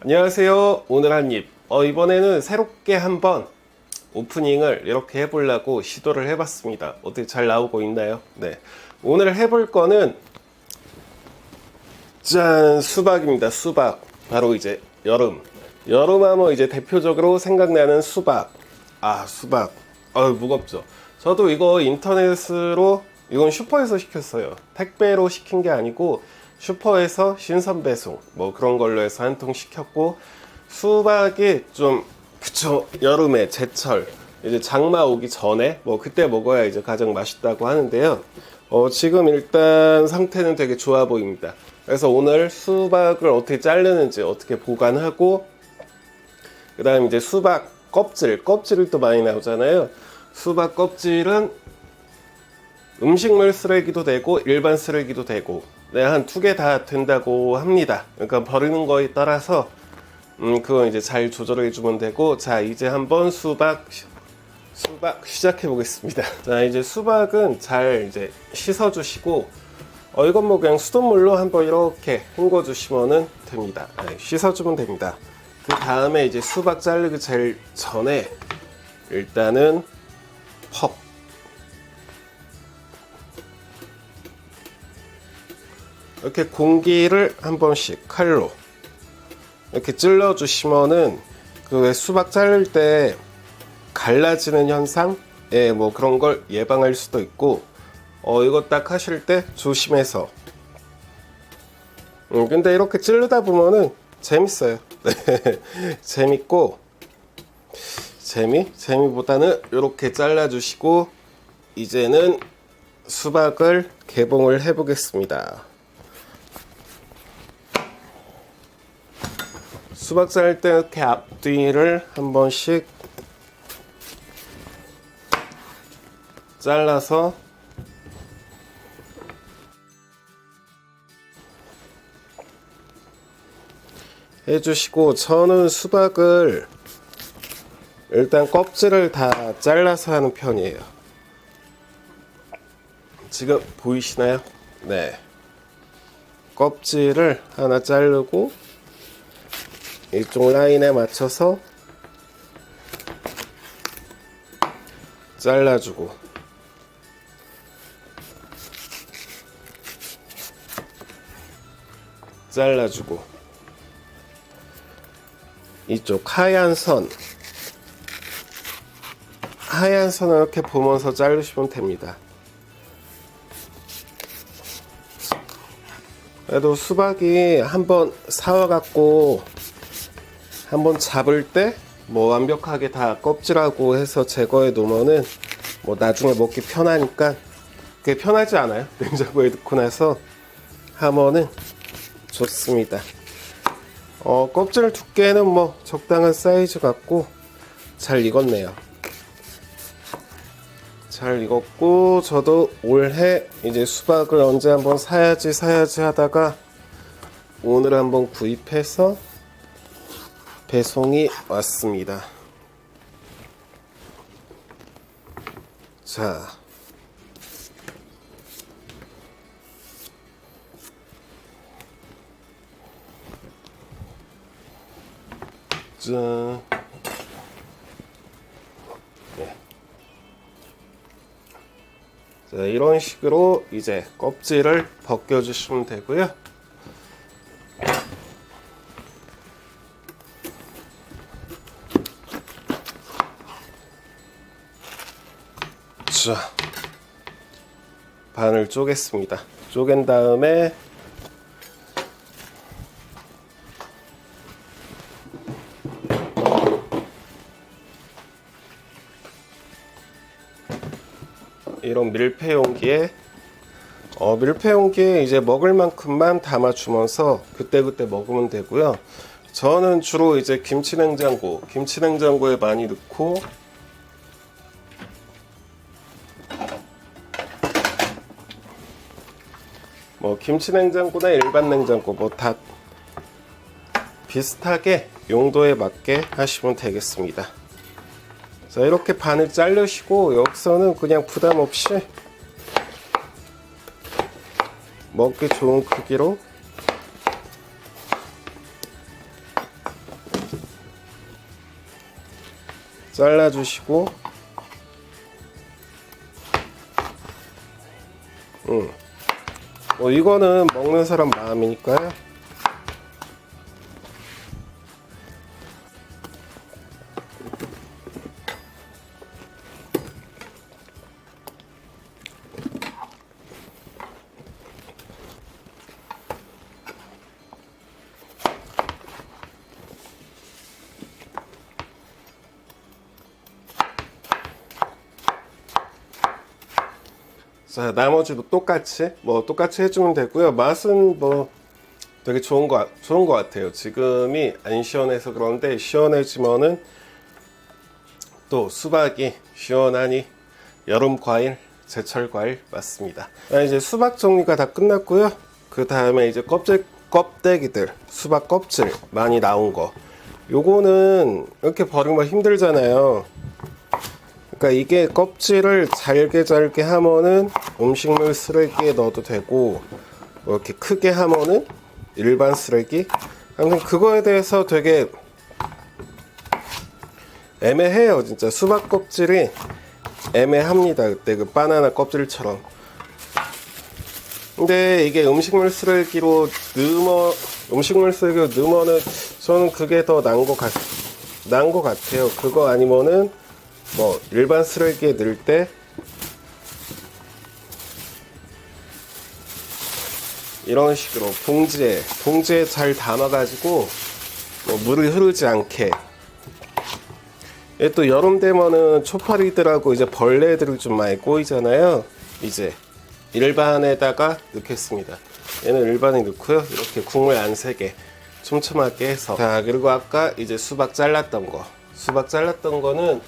안녕하세요. 오늘 한입. 어, 이번에는 새롭게 한번 오프닝을 이렇게 해보려고 시도를 해봤습니다. 어떻게 잘 나오고 있나요? 네. 오늘 해볼 거는 짠 수박입니다. 수박. 바로 이제 여름. 여름하면 이제 대표적으로 생각나는 수박. 아 수박. 아 무겁죠. 저도 이거 인터넷으로 이건 슈퍼에서 시켰어요. 택배로 시킨 게 아니고 슈퍼에서 신선 배송 뭐 그런 걸로 해서 한 통 시켰고 수박이 좀 그쵸 여름에 제철 이제 장마 오기 전에 뭐 그때 먹어야 이제 가장 맛있다고 하는데요. 어, 지금 일단 상태는 되게 좋아 보입니다. 그래서 오늘 수박을 어떻게 자르는지 어떻게 보관하고 그 다음 이제 수박 껍질 껍질이 또 많이 나오잖아요. 수박 껍질은 음식물 쓰레기도 되고 일반 쓰레기도 되고 네, 한 두 개 다 된다고 합니다. 그러니까 버리는 거에 따라서 음, 그건 이제 잘 조절해 주면 되고 자 이제 한번 수박 수박 시작해 보겠습니다. 자 이제 수박은 잘 이제 씻어 주시고 어 이건 뭐 그냥 수돗물로 한번 이렇게 헹궈 주시면은 됩니다. 네, 씻어 주면 됩니다. 그 다음에 이제 수박 자르기 제일 전에 일단은 퍽 이렇게 공기를 한 번씩 칼로 이렇게 찔러 주시면은 그왜 수박 자를 때 갈라지는 현상? 예, 뭐 그런 걸 예방할 수도 있고 어 이거 딱 하실 때 조심해서. 음, 근데 이렇게 찌르다 보면은 재밌어요. 네, 재밌고 재미? 재미보다는 이렇게 잘라 주시고 이제는 수박을 개봉을 해 보겠습니다 수박 쌀 때 이렇게 앞뒤를 한 번씩 잘라서 해주시고 저는 수박을 일단 껍질을 다 잘라서 하는 편이에요. 지금 보이시나요? 네. 껍질을 하나 자르고 이쪽 라인에 맞춰서 잘라주고. 잘라주고. 이쪽 하얀 선. 하얀 선을 이렇게 보면서 자르시면 됩니다. 그래도 수박이 한번 사와갖고 한번 잡을 때 뭐 완벽하게 다 껍질하고 해서 제거해 놓으면은 뭐 나중에 먹기 편하니까 그게 편하지 않아요? 냉장고에 넣고 나서 하면은 좋습니다. 어, 껍질 두께는 뭐 적당한 사이즈 같고 잘 익었네요. 잘 익었고 저도 올해 이제 수박을 언제 한번 사야지 사야지 하다가 오늘 한번 구입해서 배송이 왔습니다. 자. 짠. 네. 자, 이런 식으로 이제 껍질을 벗겨주시면 되고요. 자, 반을 쪼갰습니다. 쪼갠 다음에 이런 밀폐 용기에 어, 밀폐 용기에 이제 먹을 만큼만 담아 주면서 그때그때 먹으면 되고요. 저는 주로 이제 김치 냉장고, 김치 냉장고에 많이 넣고 뭐 김치 냉장고나 일반 냉장고 뭐 다 비슷하게 용도에 맞게 하시면 되겠습니다. 자 이렇게 반을 자르시고 여기서는 그냥 부담 없이 먹기 좋은 크기로 잘라주시고 음. 뭐 이거는 먹는 사람 마음이니까요. 자, 나머지도 똑같이 뭐 똑같이 해주면 되고요. 맛은 뭐 되게 좋은 거 좋은 거 같아요. 지금이 안 시원해서 그런데 시원해지면은 또 수박이 시원하니 여름 과일, 제철 과일 맞습니다. 아, 이제 수박 정리가 다 끝났고요. 그 다음에 이제 껍질 껍데기들 수박 껍질 많이 나온 거. 요거는 이렇게 버리면 힘들잖아요. 그러니까 이게 껍질을 잘게 잘게 하면은 음식물 쓰레기에 넣어도 되고 뭐 이렇게 크게 하면은 일반 쓰레기? 아무튼 그거에 대해서 되게 애매해요 진짜. 수박 껍질이 애매합니다 그때 그 바나나 껍질처럼. 근데 이게 음식물 쓰레기로 넣으면 음식물 쓰레기로 넣으면은 저는 그게 더 나은 것 같, 나은 것 같아요. 그거 아니면은 뭐 일반 쓰레기에 넣을 때 이런 식으로 봉지에 봉지에 잘 담아가지고 뭐 물이 흐르지 않게. 얘또 여름 되면은 초파리들하고 이제 벌레들이 좀 많이 꼬이잖아요. 이제 일반에다가 넣겠습니다. 얘는 일반에 넣고요. 이렇게 국물 안 새게 촘촘하게 해서. 자 그리고 아까 이제 수박 잘랐던 거. 수박 잘랐던 거는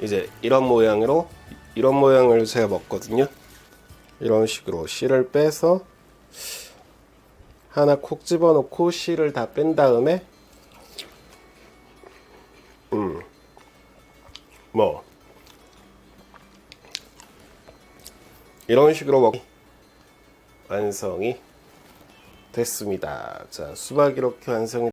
이제 이런 모양으로 이런 모양을 제가 먹거든요. 이런 식으로 씨를 빼서 하나 콕 집어넣고 씨를 다 뺀 다음에 음. 뭐 이런 식으로 먹 완성이 됐습니다. 자, 수박 이렇게 완성이